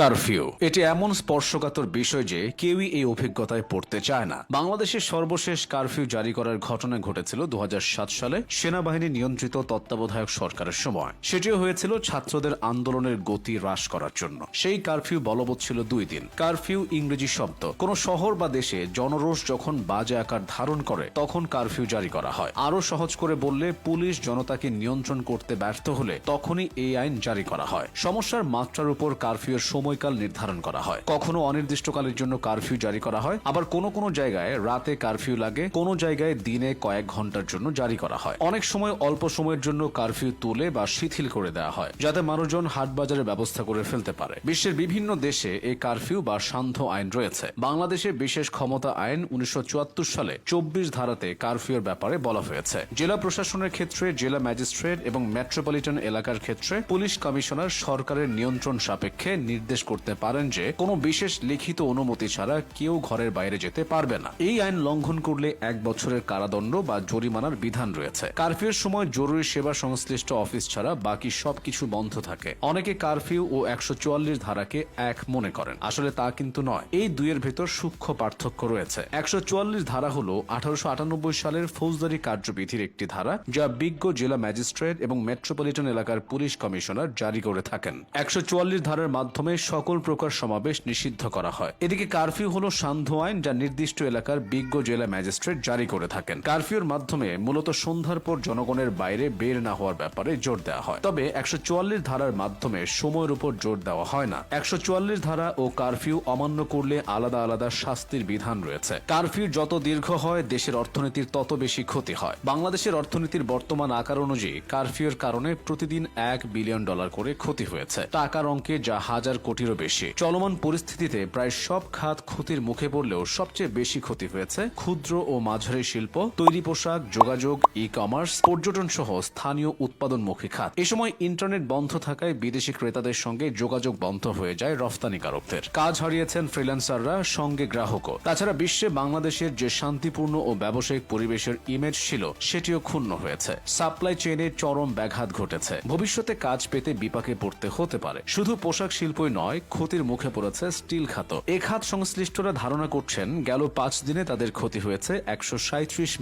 Curfew এটি এমন স্পর্শকাতর বিষয় যে কেউই এই অভিজ্ঞতায় পড়তে চায় না। বাংলাদেশের সর্বশেষ কারফিউ জারি করার ঘটনা ঘটেছিল দু হাজার সাত সালে সেনাবাহিনী নিয়ন্ত্রিত তত্ত্বাবধায়ক সরকারের সময়। সেটিও হয়েছিল ছাত্রদের আন্দোলনের গতি হ্রাস করার জন্য। সেই কারফিউ বলবৎ ছিল দুই দিন। কারফিউ ইংরেজি শব্দ। কোন শহর বা দেশে জনরোষ যখন বাজে আকার ধারণ করে, তখন কারফিউ জারি করা হয়। আরও সহজ করে বললে, পুলিশ জনতাকে নিয়ন্ত্রণ করতে ব্যর্থ হলে তখনই এই আইন জারি করা হয়। সমস্যার মাত্রার উপর কারফিউর সময়কাল নির্ধারণ করা হয়। কখনো অনির্দিষ্টকালের জন্য কারফিউ জারি করা হয়। আবার কোনো কোনো জায়গায় রাতে কারফিউ লাগে, কোনো জায়গায় দিনে কয়েক ঘণ্টার জন্য জারি করা হয়। অনেক সময় অল্প সময়ের জন্য কারফিউ তুলে বা শিথিল করে দেওয়া হয়, যাতে মানুষজন হাট বাজারের ব্যবস্থা করে ফেলতে পারে। বিশ্বের বিভিন্ন দেশে এই কারফিউ বা সান্ধ্য আইন রয়েছে। বাংলাদেশে বিশেষ ক্ষমতা আইন উনিশশো চুয়াত্তর সালে চব্বিশ ধারাতে কারফিউর ব্যাপারে বলা হয়েছে। জেলা প্রশাসনের ক্ষেত্রে, জেলা ম্যাজিস্ট্রেট এবং মেট্রোপলিটন এলাকার ক্ষেত্রে পুলিশ কমিশনার সরকারের নিয়ন্ত্রণ সাপেক্ষে নির্দেশ করতে পারেন যে কোনো বিশেষ লিখিত অনুমতি ছাড়া কেউ ঘরের বাইরে যেতে পারবে না। এই আইন লঙ্ঘন করলে এক বছরের কারাদণ্ড বা জরিমানার বিধান রয়েছে। কারফিউর সময় জরুরি সেবা সংশ্লিষ্ট অফিস ছাড়া বাকি সবকিছু বন্ধ থাকে। অনেকে কারফিউ ও একশো চুয়াল্লিশ ধারাকে এক মনে করেন। আসলে তা কিন্তু নয়। এই দুইয়ের ভেতর সূক্ষ্ম পার্থক্য রয়েছে। একশো চুয়াল্লিশ ধারা হল আঠারোশো সালের ফৌজদারি কার্যবিধির একটি ধারা যা বিজ্ঞ জেলা ম্যাজিস্ট্রেট এবং মেট্রোপলিটন এলাকার পুলিশ কমিশনার জারি করে থাকেন। একশো চুয়াল্লিশ ধারার মাধ্যমে সকল প্রকার সমাবেশ নিষিদ্ধ করা হয়। এদিকে কারফিউ হল সান্ধ্য আইন যা নির্দিষ্ট এলাকার বিজ্ঞ জেলা ম্যাজিস্ট্রেট জারি করে থাকেন। কারফিউর মাধ্যমে মূলত সন্ধ্যার পর জনগণের বাইরে বের না হওয়ার ব্যাপারে জোর দেওয়া হয়। তবে একশো ধারার মাধ্যমে সময়ের উপর জোর দেওয়া হয় না। একশো ধারা ও কারফিউ অমান্য করলে আলাদা আলাদা শাস্তির বিধান রয়েছে। কারফিউ যত দীর্ঘ হয়, দেশের অর্থনীতির তত বেশি ক্ষতি হয়। বাংলাদেশের অর্থনীতির বর্তমান আকার অনুযায়ী কারফিউর কারণে প্রতিদিন এক বিলিয়ন ডলার করে ক্ষতি হয়েছে। টাকার অঙ্কে যা হাজার কোটিরও বেশি। চলমান পরিস্থিতিতে প্রায় সব খাত ক্ষতির মুখে পড়লেও সবচেয়ে বেশি ক্ষতি হয়েছে ক্ষুদ্র ও মাঝারি শিল্প, তৈরি পোশাক, যোগাযোগ ই কমার্স পর্যটন সহ স্থানীয় উৎপাদনমুখী খাত। এ সময় ইন্টারনেট বন্ধ থাকায় বিদেশি ক্রেতাদের সঙ্গে যোগাযোগ বন্ধ হয়ে যায় রফতানিকারকদের। কাজ হারিয়েছেন ফ্রিল্যান্সাররা, সঙ্গে গ্রাহকও। তাছাড়া বিশ্বে বাংলাদেশের যে শান্তিপূর্ণ ও ব্যবসায়িক পরিবেশের ইমেজ ছিল, সেটিও ক্ষুণ্ণ হয়েছে। সাপ্লাই চেইনে চরম ব্যাঘাত ঘটেছে। ভবিষ্যতে কাজ পেতে বিপাকে পড়তে হতে পারে। শুধু পোশাক শিল্পই নয় ক্ষতির মুখে পড়েছে স্টিল খাত। এ খাত সংশ্লিষ্টরা ধারণা করছেন, গেল পাঁচ দিনে তাদের ক্ষতি হয়েছে একশো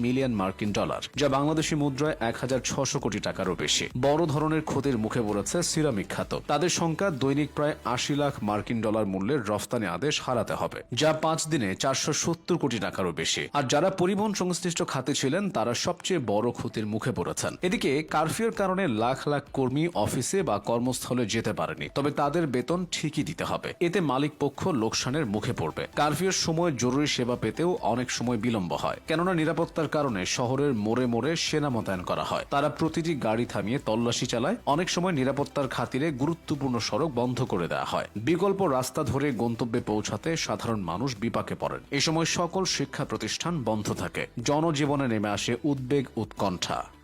মিলিয়ন মার্কিন ডলার, যা বাংলাদেশি মুদ্রায় এক হাজার ছশো কোটি টাকারও বেশি। বড় ধরনের ক্ষতির মুখে পড়েছে সিরামিক খাত। তাদের সংখ্যা দৈনিক প্রায় আশি লাখ মার্কিন ডলার মূল্যের রফতানি আদেশ হারাতে হবে, যা পাঁচ দিনে চারশো সত্তর কোটি টাকারও বেশি। আর যারা পরিবহন সংশ্লিষ্ট খাতে ছিলেন, তারা সবচেয়ে বড় ক্ষতির মুখে পড়েছেন। এদিকে, কারফিউর কারণে লাখ লাখ কর্মী অফিসে বা কর্মস্থলে যেতে পারেনি, তবে তাদের বেতন ঠিকই দিতে হবে। এতে মালিক পক্ষ লোকসানের মুখে পড়বে। কারফিউর সময় জরুরি সেবা পেতেও অনেক সময় বিলম্ব হয়। কেননা নিরাপত্তার কারণে শহরের মোড়ে মোড়ে সেনা মোতায়েন করা হয়। তারা প্রতিটি গাড়ি থামিয়ে তল্লাশি চালায়। অনেক সময় নিরাপত্তার খাতিরে গুরুত্বপূর্ণ সড়ক বন্ধ করে দেওয়া হয়। বিকল্প রাস্তা ধরে গন্তব্যে পৌঁছাতে সাধারণ মানুষ বিপাকে পড়েন। এ সময় সকল শিক্ষা প্রতিষ্ঠান বন্ধ থাকে। জনজীবনে নেমে আসে উদ্বেগ উৎকণ্ঠা।